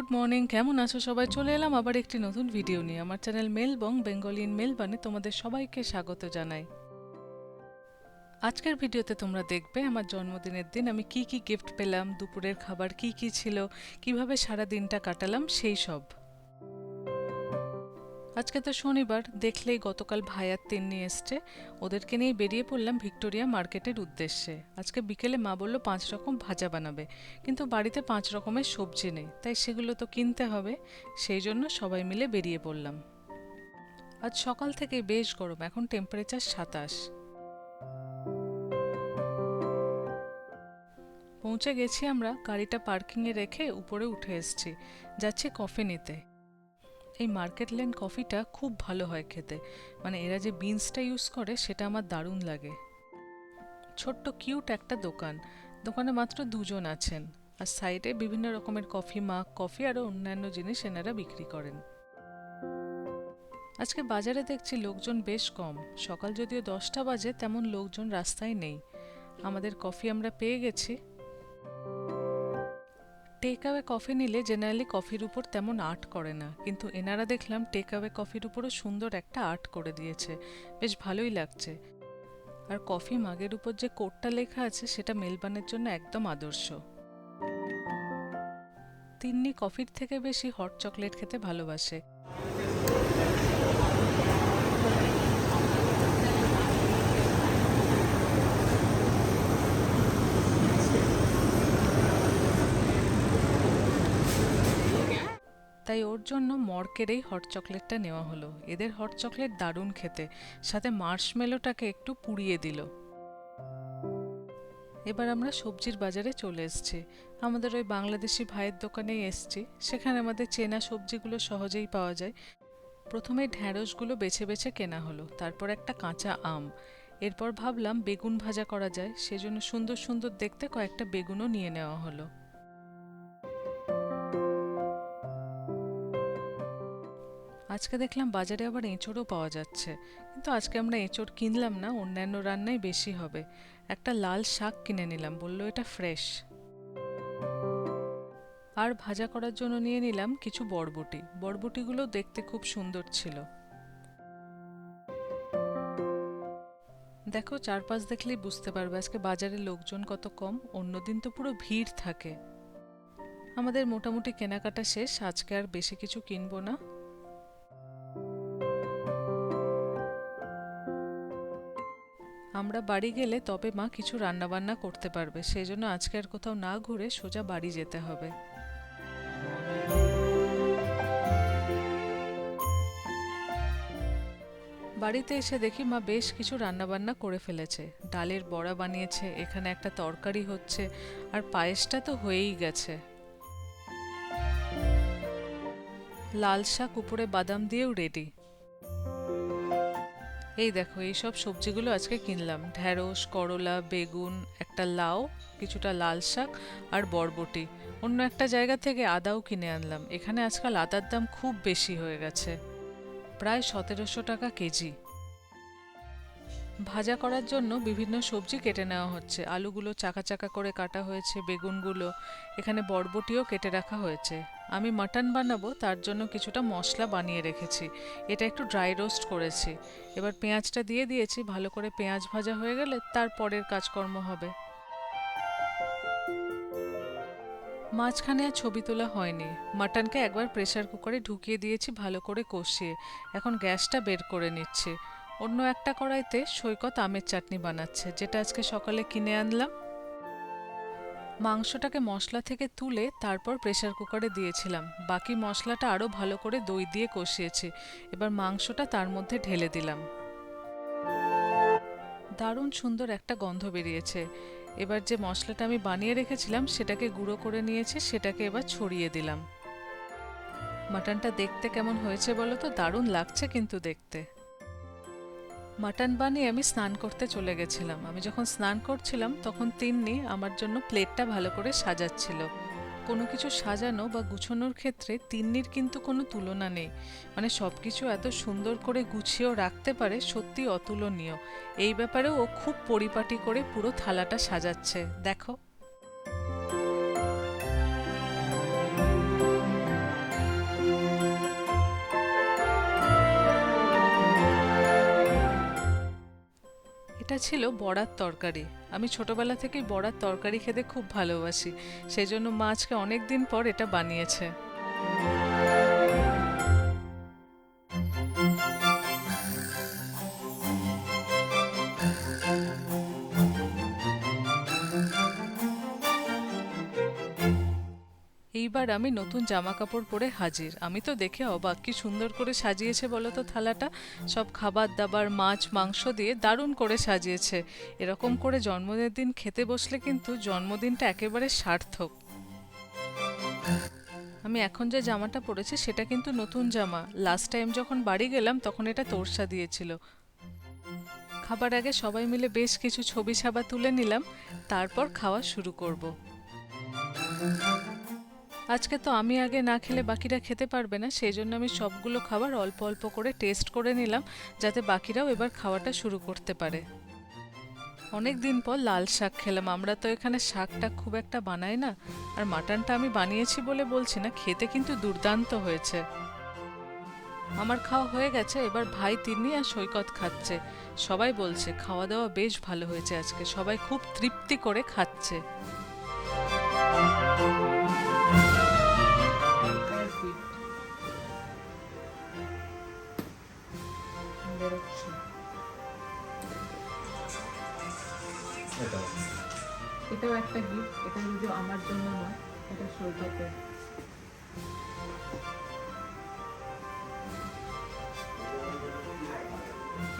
Good morning, কেমন আছো? সবাই চলে এলাম আবার একটি নতুন ভিডিও নিয়ে। আমার চ্যানেল মেলবং, বেঙ্গলি ইন মেলবানে তোমাদের সবাইকে স্বাগত জানাই। আজকের ভিডিওতে তোমরা দেখবে আমার জন্মদিনের দিন, আমি কি কি গিফট পেলাম, দুপুরের খাবার কি কি ছিল, কীভাবে সারা দিনটা কাটালাম, সেই সব। আজকে তো শনিবার, দেখলেই গতকাল ভাইয়ার তিন নিয়ে এসছে। ওদেরকে নিয়ে বেরিয়ে পড়লাম ভিক্টোরিয়া মার্কেটের উদ্দেশ্যে। আজকে বিকেলে মা বলল, পাঁচ রকম ভাজা বানাবে। কিন্তু বাড়িতে পাঁচ রকমের সবজি নেই। তাই সেগুলো তো কিনতে হবে। সেই জন্য সবাই মিলে বেরিয়ে পড়লাম। আজ সকাল থেকে বেশ গরম, এখন টেম্পারেচার সাতাশ। পৌঁছে গেছি আমরা, গাড়িটা পার্কিংয়ে রেখে উপরে উঠে এসছি। যাচ্ছি কফি নিতে। এই মার্কেট লেন কফিটা খুব ভালো হয় খেতে। মানে এরা যে বিনসটা ইউজ করে, সেটা আমার দারুণ লাগে। ছোট্ট, কিউট একটা দোকান। দোকানে মাত্র দুজন আছেন। আর সাইডে বিভিন্ন রকমের কফি মাগ, কফি আরও অন্যান্য জিনিস এনারা বিক্রি করেন। আজকে বাজারে দেখছি লোকজন বেশ কম। সকাল যদিও দশটা বাজে, তেমন লোকজন রাস্তায় নেই। আমাদের কফি আমরা পেয়ে গেছি। টেক কফি নিলে জেনারেলি কফির উপর তেমন আর্ট করে না। কিন্তু এনারা দেখলাম টেক কফির উপরও সুন্দর একটা আর্ট করে দিয়েছে। বেশ ভালোই লাগছে। আর কফি মাগের উপর যে কোডটা লেখা আছে, সেটা মেলবানের জন্য একদম আদর্শ। তিন্নি কফির থেকে বেশি হট চকলেট খেতে ভালোবাসে। তাই ওর জন্য মর্কের এই হট চকলেটটা নেওয়া হলো। এদের হট চকলেট দারুণ খেতে। সাথে মার্শমেলোটাকে একটু পুড়িয়ে দিল। এবার আমরা সবজির বাজারে চলে এসেছি। আমাদের ওই বাংলাদেশি ভাইয়ের দোকানেই এসছি। সেখানে আমাদের চেনা সবজিগুলো সহজেই পাওয়া যায়। প্রথমে ঢ্যাঁড়সগুলো বেছে বেছে কেনা হলো। তারপর একটা কাঁচা আম। এরপর ভাবলাম বেগুন ভাজা করা যায়। সেজন্য সুন্দর সুন্দর দেখতে কয়েকটা বেগুনও নিয়ে নেওয়া হলো। আজকে দেখলাম বাজারে আবার এঁচড়ও পাওয়া যাচ্ছে। কিন্তু আজকে আমরা এঁচড় কিনলাম না, অন্যান্য রান্নাই বেশি হবে। একটা লাল শাক কিনে নিলাম, বলল এটা ফ্রেশ। আর ভাজা করার জন্য নিয়ে নিলাম কিছু বরবটি। বরবটিগুলো দেখতে খুব সুন্দর ছিল। দেখো, চারপাশ দেখলেই বুঝতে পারবে আজকে বাজারে লোকজন কত কম, অন্যদিন তো পুরো ভিড় থাকে। আমাদের মোটামুটি কেনাকাটা শেষ, আজকে আর বেশি কিছু কিনবো না। আমরা বাড়ি গেলে তবে মা কিছু রান্নাবান্না করতে পারবে সেই জন্য আজকে আর কোথাও না ঘুরে সোজা বাড়ি যেতে হবে। বাড়িতে এসে দেখি মা বেশ কিছু রান্নাবান্না করে ফেলেছে। ডালের বড়া বানিয়েছে, এখানে একটা তরকারি হচ্ছে, আর পায়েসটা তো হয়েই গেছে। লাল শাক উপরে বাদাম দিয়েও রেডি এই দেখো, এই সব সবজিগুলো আজকে কিনলাম। ঢ্যাঁড়স করলা, বেগুন, একটা লাউ, কিছুটা লাল শাক আর বরবটি। অন্য একটা জায়গা থেকে আদাও কিনে আনলাম। এখানে আজকাল আদার দাম খুব বেশি হয়ে গেছে। প্রায় সতেরোশো টাকা কেজি। ভাজা করার জন্য বিভিন্ন সবজি কেটে নেওয়া হচ্ছে। আলুগুলো চাকা চাকা করে কাটা হয়েছে, বেগুনগুলো, এখানে বরবটিও কেটে রাখা হয়েছে। আমি মাটন বানাবো, তার জন্য কিছুটা মশলা বানিয়ে রেখেছি। এটা একটু ড্রাই রোস্ট করেছি। এবার পেঁয়াজটা দিয়ে দিয়েছি, ভালো করে পেঁয়াজ ভাজা হয়ে গেলে তারপরের কাজকর্ম হবে। মাঝখানে আর ছবি তোলা হয়নি। মাটনকে একবার প্রেসার কুকারে ঢুকিয়ে দিয়েছি, ভালো করে কষিয়ে। এখন গ্যাসটা বের করে নিচ্ছি। অন্য একটা কড়াইতে সৈকত আমের চাটনি বানাচ্ছে, যেটা আজকে সকালে কিনে আনলাম। মাংসটাকে মশলা থেকে তুলে তারপর প্রেসার কুকারে দিয়েছিলাম। বাকি মশলাটা আরও ভালো করে দই দিয়ে কষিয়েছি। এবার মাংসটা তার মধ্যে ঢেলে দিলাম। দারুণ সুন্দর একটা গন্ধ বেরিয়েছে। এবার যে মশলাটা আমি বানিয়ে রেখেছিলাম, সেটাকে গুঁড়ো করে নিয়েছি, সেটাকে এবার ছড়িয়ে দিলাম। মাটনটা দেখতে কেমন হয়েছে বলো তো? দারুণ লাগছে কিন্তু দেখতে। মাটন বানিয়ে আমি স্নান করতে চলে গেছিলাম। আমি যখন স্নান করছিলাম, তখন তিন্নি আমার জন্য প্লেটটা ভালো করে সাজাচ্ছিল। কোনো কিছু সাজানো বা গুছানোর ক্ষেত্রে তিন্নির কিন্তু কোনো তুলনা নেই। মানে সব কিছু এত সুন্দর করে গুছিয়েও রাখতে পারে সত্যি অতুলনীয়। এই ব্যাপারেও ও খুব পরিপাটি করে পুরো থালাটা সাজাচ্ছে। দেখো। এটা ছিল বড়ার তরকারি। আমি ছোটবেলা থেকেই বড়ার তরকারি খেতে খুব ভালোবাসি। সেই জন্য মা আজকে অনেক দিন পর এটা বানিয়েছে। আমি নতুন জামা কাপড় পরে হাজির। আমি তো দেখে অবাক, কি সুন্দর করে সাজিয়েছে বলো তো থালাটা? সব খাবার দাবার, মাছ, মাংস দিয়ে দারুণ করে সাজিয়েছে। এরকম করে জন্মদিনের দিন খেতে বসলে কিন্তু জন্মদিনটা একেবারে সার্থক। আমি এখন যে জামাটা পরেছি সেটা কিন্তু নতুন জামা। লাস্ট টাইম যখন বাড়ি গেলাম তখন এটা তোরসা দিয়েছিল। খাবার আগে সবাই মিলে বেশ কিছু ছবি ছাবা তুলে নিলাম, তারপর খাওয়া শুরু করব। আজকে তো আমি আগে না খেলে বাকিরা খেতে পারবে না সেই জন্য আমি সবগুলো খাবার অল্প অল্প করে টেস্ট করে নিলাম, যাতে বাকিরাও এবার খাওয়াটা শুরু করতে পারে। অনেক দিন পর লাল শাক খেলাম, আমরা তো এখানে শাকটা খুব একটা বানাই না, আর মাটনটা আমি বানিয়েছি বলে বলছি না, খেতে কিন্তু দুর্দান্ত হয়েছে। আমার খাওয়া হয়ে গেছে, এবার ভাই তিনি আর সৈকত খাচ্ছে। সবাই বলছে, খাওয়া দাওয়া বেশ ভালো হয়েছে আজকে। সবাই খুব তৃপ্তি করে খাচ্ছে। এটাও একটা গিফট এটা যদি আমার জন্য নয় এটা সৈকতের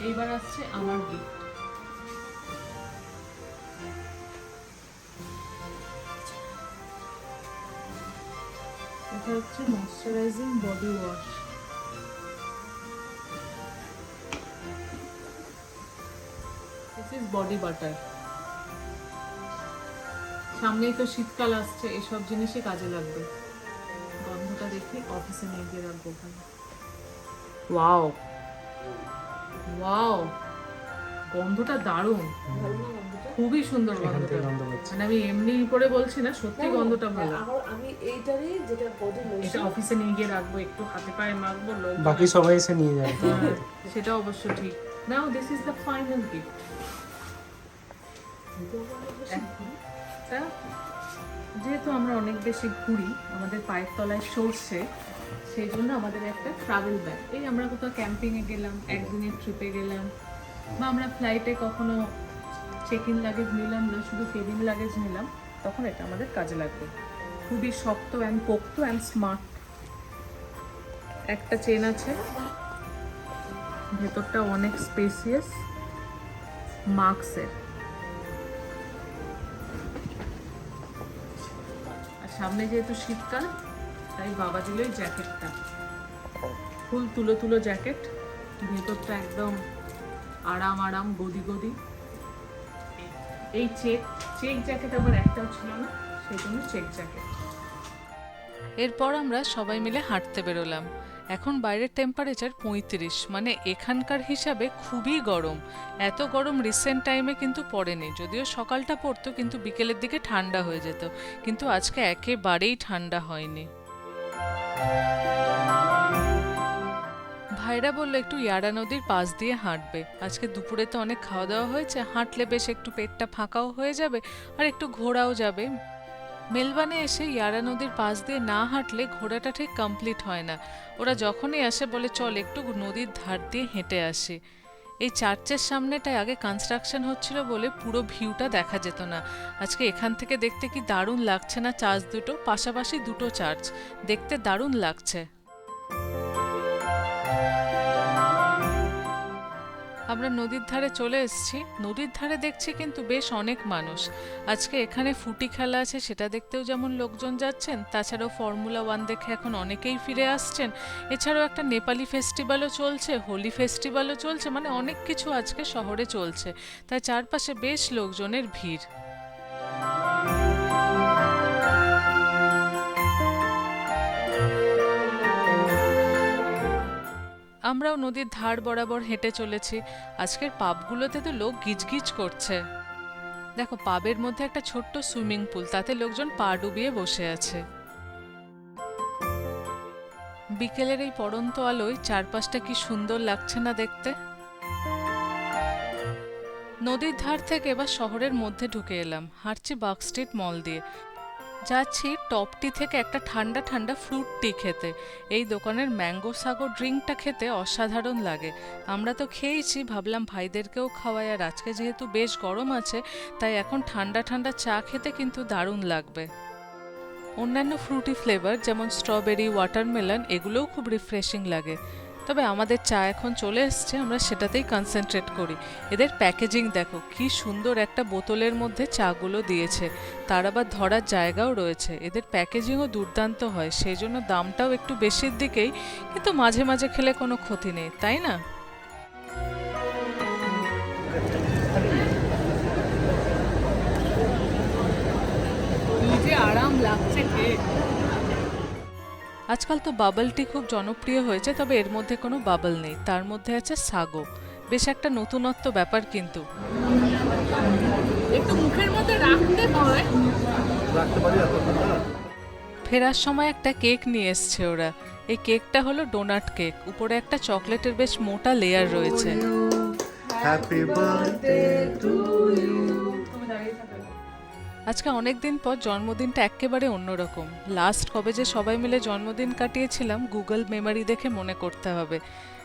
এইবার আসছে আমার গিফট এটা হচ্ছে moisturising body wash this is body butter সামনেই তো শীতকাল আসছে এসব জিনিসই কাজে লাগবে। গন্ধটা দেখি অফিসে নিয়ে গিয়ে রাখব ওখানে। ওয়াও ওয়াও গন্ধটা দারুণ। খুবই সুন্দর গন্ধটা। মানে আমি এমনি করে বলছি না সত্যি গন্ধটা ভালো। আমি এইটারই যেটা বডি এটা অফিসে নিয়ে গিয়ে রাখব একটু হাতে পায়ে মাখবো লোক বাকি সবাই এসে নিয়ে যায়। হ্যাঁ, সেটা অবশ্য ঠিক। Now this is the final gift তা যেহেতু আমরা অনেক বেশি ঘুরি, আমাদের পায়ের তলায় সরষে সেই জন্য আমাদের একটা ট্রাভেল ব্যাগ এই আমরা কোথাও ক্যাম্পিংয়ে গেলাম, একদিনের ট্রিপে গেলাম, বা আমরা ফ্লাইটে কখনো চেক ইন লাগেজ নিলাম না, শুধু কেবিন লাগেজ নিলাম, তখন এটা আমাদের কাজে লাগবে। খুবই শক্ত অ্যান্ড পোক্ত অ্যান্ড স্মার্ট একটা চেন আছে, ভেতরটা অনেক স্পেসিয়াস মার্কসের সামনে যেহেতু শীতকাল, তাই বাবা দিল ওই জ্যাকেটটা ফুল তুলো তুলো জ্যাকেট ভেতরটা একদম আরাম আরাম, গদি গদি। এই চেক চেক জ্যাকেট আমার একটাও ছিল না, সেই জন্য চেক জ্যাকেট এরপর আমরা সবাই মিলে হাঁটতে বেরোলাম। এখন বাইরের টেম্পারেচার পঁয়ত্রিশ মানে এখানকার হিসাবে খুবই গরম। এত গরম রিসেন্ট টাইমে কিন্তু পড়েনি, যদিও সকালটা পড়তো, কিন্তু বিকেলের দিকে ঠান্ডা হয়ে যেত। কিন্তু আজকে একেবারেই ঠান্ডা হয়নি। ভাইরা বলল, একটু ইয়ারা নদীর পাশ দিয়ে হাঁটবে। আজকে দুপুরে তো অনেক খাওয়া দাওয়া হয়েছে, হাঁটলে বেশ একটু পেটটা ফাঁকাও হয়ে যাবে, আর একটু ঘোরাও যাবে। মেলবানে এসে ইয়ারা নদীর পাশ দিয়ে না হাঁটলে ঘোড়াটা ঠিক কমপ্লিট হয় না। ওরা যখনই আসে বলে, চল একটু নদীর ধার দিয়ে হেঁটে আসে। এই চার্চের সামনেটায় আগে কনস্ট্রাকশন হচ্ছিল বলে পুরো ভিউটা দেখা যেত না। আজকে এখান থেকে দেখতে কি দারুণ লাগছে না চার্চ দুটো? পাশাপাশি দুটো চার্চ। দেখতে দারুণ লাগছে। আমরা নদীর ধারে চলে এসেছি। নদীর ধারে দেখছি কিন্তু বেশ অনেক মানুষ। আজকে এখানে ফুটি খেলা আছে, সেটা দেখতেও যেমন লোকজন যাচ্ছেন, তাছাড়াও ফর্মুলা ওয়ান দেখে এখন অনেকেই ফিরে আসছেন। এছাড়াও একটা নেপালি ফেস্টিভ্যালও চলছে, হোলি ফেস্টিভ্যালও চলছে মানে অনেক কিছু আজকে শহরে চলছে। তাই চারপাশে বেশ লোকজনের ভিড়। আমরাও নদীর ধার বরাবর হেঁটে চলেছি। আজকের পাবগুলোতে তো লোক গিজগিজ করছে। দেখো, পাবের মধ্যে একটা ছোট্ট সুইমিং পুল, তাতে লোকজন পা ডুবিয়ে বসে আছে। বিকেলের এই পড়ন্ত আলোয় চারপাশটা কি সুন্দর লাগছে না দেখতে? নদীর ধার থেকে এবার শহরের মধ্যে ঢুকে এলাম। হাঁটছি বাক স্ট্রিট মল দিয়ে। যাচ্ছি টপটি থেকে একটা ঠান্ডা ঠান্ডা ফ্রুট টি খেতে। এই দোকানের ম্যাঙ্গো সাগো ড্রিঙ্কটা খেতে অসাধারণ লাগে। আমরা তো খেয়েছি, ভাবলাম ভাইদেরকেও খাওয়াই। আর আজকে যেহেতু বেশ গরম আছে, তাই এখন ঠান্ডা ঠান্ডা চা খেতে কিন্তু দারুণ লাগবে। অন্যান্য ফ্রুটি ফ্লেভার যেমন স্ট্রবেরি ওয়াটারমেলন এগুলোও খুব রিফ্রেশিং লাগে। তবে আমাদের চা এখন চলে এসছে, আমরা সেটাতেই কনসেন্ট্রেট করি। এদের প্যাকেজিং দেখো, কি সুন্দর একটা বোতলের মধ্যে চাগুলো দিয়েছে, তার আবার ধরার জায়গাও রয়েছে। এদের প্যাকেজিংও দুর্দান্ত হয়, সেই জন্য দামটাও একটু বেশির দিকেই, কিন্তু মাঝে মাঝে খেলে কোনো ক্ষতি নেই, তাই না? আজকাল তো বাবল টি খুব জনপ্রিয় হয়েছে তবে এর মধ্যে কোনো বাবল নেই। তার মধ্যে আছে সাগো। বেশ একটা নতুনত্ব ব্যাপার কিন্তু। একটু মুখের মধ্যে রাখতে হয়। ফেরার সময় একটা কেক নিয়ে এসছে ওরা। এই কেকটা হলো ডোনাট কেক। উপরে একটা চকলেটের বেশ মোটা লেয়ার রয়েছে। Happy birthday to আজকে অনেক দিন পর জন্মদিনটা একেবারে অন্যরকম। লাস্ট কবে যে সবাই মিলে জন্মদিন কাটিয়েছিলাম গুগল মেমারি দেখে মনে করতে হবে।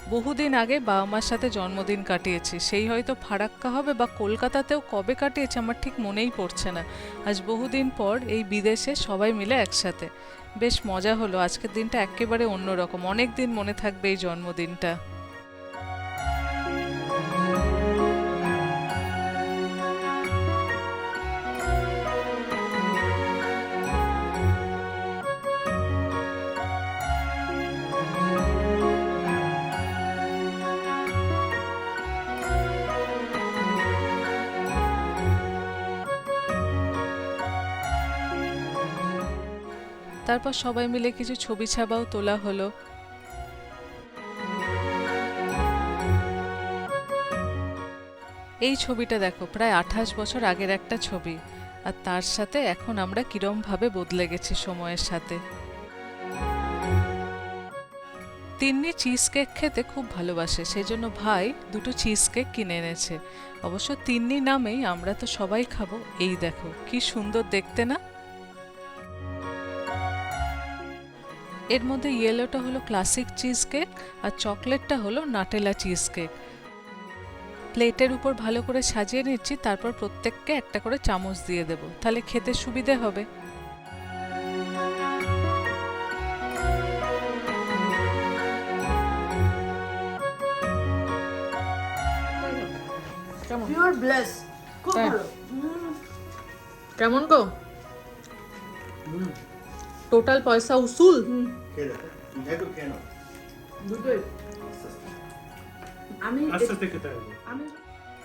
বহুদিন আগে বাবা মার সাথে জন্মদিন কাটিয়েছি। সেই হয়তো ফারাক্কা হবে বা কলকাতাতেও কবে কাটিয়েছি আমার ঠিক মনেই পড়ছে না। আজ বহুদিন পর এই বিদেশে সবাই মিলে একসাথে। বেশ মজা হলো। আজকের দিনটা একেবারে অন্যরকম। অনেক দিন মনে থাকবে এই জন্মদিনটা। তারপর সবাই মিলে কিছু ছবি ছাপাও, তোলা হলো। এই ছবিটা দেখো, প্রায় আঠাশ বছর আগের একটা ছবি। আর তার সাথে এখন আমরা কিরম ভাবে বদলে গেছি সময়ের সাথে। তিন্নি চিজ কেক খেতে খুব ভালোবাসে সেই জন্য ভাই দুটো চিজ কেক কিনে এনেছে। অবশ্য তিন্নি নামেই আমরা তো সবাই খাব, এই দেখো, কি সুন্দর দেখতে না? এর মধ্যে ইয়েলোটা হলো ক্লাসিক চিজ কেক আর চকলেটটা হলো নাটেলা চিজ কেক প্লেটের উপর ভালো করে সাজিয়ে নিচ্ছি তারপর প্রত্যেককে একটা করে চামচ দিয়ে দেব তাহলে খেতে সুবিধে হবে। কেমন? গো? টোটাল পয়সা উসুল?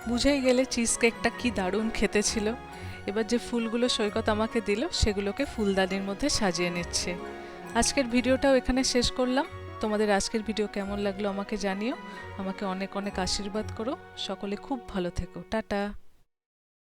বুঝেই গেলে চিজ কেকটা কি দারুণ খেতে ছিল। এবার যে ফুলগুলো সৈকত আমাকে দিল সেগুলোকে ফুলদানির মধ্যে সাজিয়ে নিচ্ছে। আজকের ভিডিওটাও এখানে শেষ করলাম। তোমাদের আজকের ভিডিও কেমন লাগল আমাকে জানিও। আমাকে অনেক অনেক আশীর্বাদ করো। সকলে খুব ভালো থেকো। টাটা।